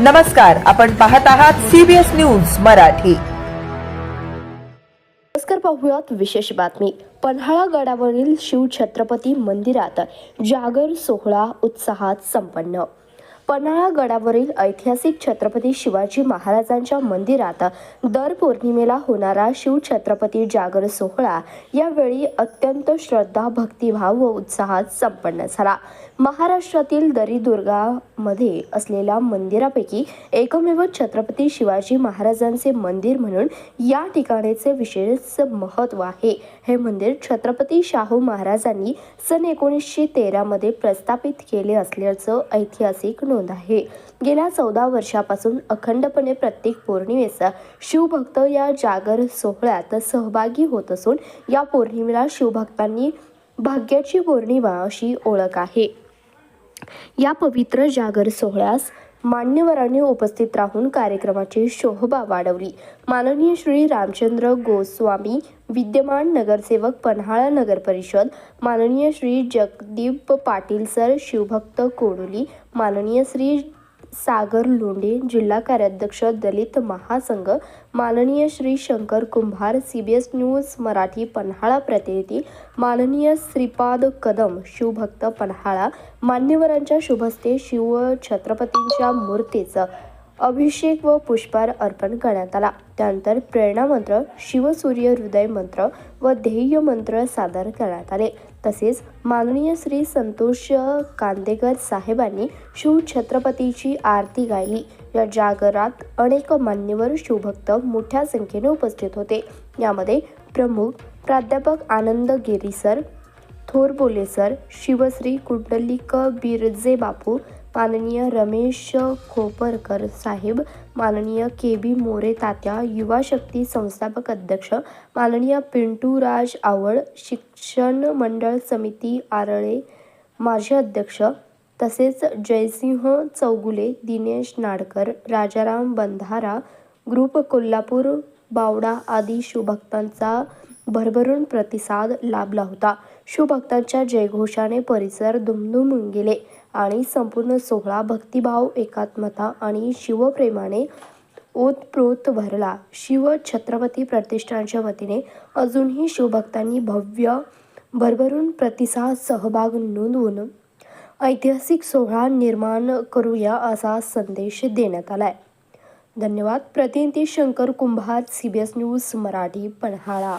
नमस्कार आपण पाहत आहात सीबीएस न्यूज मराठी. नमस्कार पाहूयात विशेष बातमी. पन्हाळा गडावरील शिव छत्रपती मंदिरात जागर सोहळा उत्साहात संपन्न. पन्हाळा गडावरील ऐतिहासिक छत्रपती शिवाजी महाराजांच्या मंदिरात दर पौर्णिमेला होणारा शिवछत्रपती जागर सोहळा यावेळी अत्यंत श्रद्धा भक्तिभाव व उत्साहात संपन्न झाला. महाराष्ट्रातील दरीदुर्गामध्ये असलेल्या मंदिरापैकी एकमेव छत्रपती शिवाजी महाराजांचे मंदिर म्हणून या ठिकाणीचे विशेष महत्त्व आहे. हे मंदिर छत्रपती शाहू महाराजांनी सन एकोणीसशे तेरामध्ये प्रस्थापित केले असल्याचं ऐतिहासिक नोंद आहे. गेल्या चौदा वर्षापासून अखंडपणे प्रत्येक पौर्णिमेस शिवभक्त या जागर सोहळ्यात सहभागी होत असून या पौर्णिमेला शिवभक्तांनी भाग्याची पौर्णिमा अशी ओळख आहे. या पवित्र जागर सोहळ्यास मान्यवरांनी उपस्थित राहून कार्यक्रमाची शोभा वाढवली. माननीय श्री रामचंद्र गोस्वामी विद्यमान नगरसेवक पन्हाळा नगर परिषद माननीय श्री जगदीप पाटील सर शिवभक्त कोडोली माननीय श्री सागर लोंढे जिल्हा कार्याध्यक्ष दलित महासंघ माननीय Shri Shankar Kumbhar C B S news Marathi Panhala प्रतिनिधी माननीय श्रीपाद कदम शिवभक्त पन्हाळा मान्यवरांच्या शुभस्ते शिव छत्रपतींच्या मूर्तीचं अभिषेक व पुष्पार अर्पण करण्यात आला. त्यानंतर प्रेरणा मंत्र शिवसूर्य हृदय मंत्र व ध्येय मंत्र सादर करण्यात आले. तसेच माननीय श्री संतोष कांदेकर साहेबांनी शिव छत्रपतीची आरती गायली. या जागरात अनेक मान्यवर शिवभक्त मोठ्या संख्येने उपस्थित होते. यामध्ये प्रमुख प्राध्यापक आनंद गिरी सर थोरबोले सर शिवश्री कुंडलिक बिरजे बापू माननीय रमेश खोपरकर साहेब माननीय के बी मोरे तात्या युवा शक्ती संस्थापक अध्यक्ष माननीय पिंटू राज आवड शिक्षण मंडळ समिती आरळे माजी अध्यक्ष तसेच जयसिंह चौगुले दिनेश नाडकर राजाराम बंधारा ग्रुप कोल्हापूर बावडा आदी शिवभक्तांचा भरभरून प्रतिसाद लाभला होता. शिवभक्तांच्या जयघोषाने परिसर दुमदुमून गेले आणि संपूर्ण सोहळा भक्तिभाव एकात्मता आणि शिवप्रेमाने ओतप्रोत भरला. शिव छत्रपती प्रतिष्ठानच्या वतीने अजूनही शिवभक्तांनी भव्य भरभरून प्रतिसाद सहभाग नोंदवून ऐतिहासिक सोहळा निर्माण करूया असा संदेश देण्यात आलाय. धन्यवाद. प्रतिनिधी Shankar Kumbhar C B S news Marathi Panhala.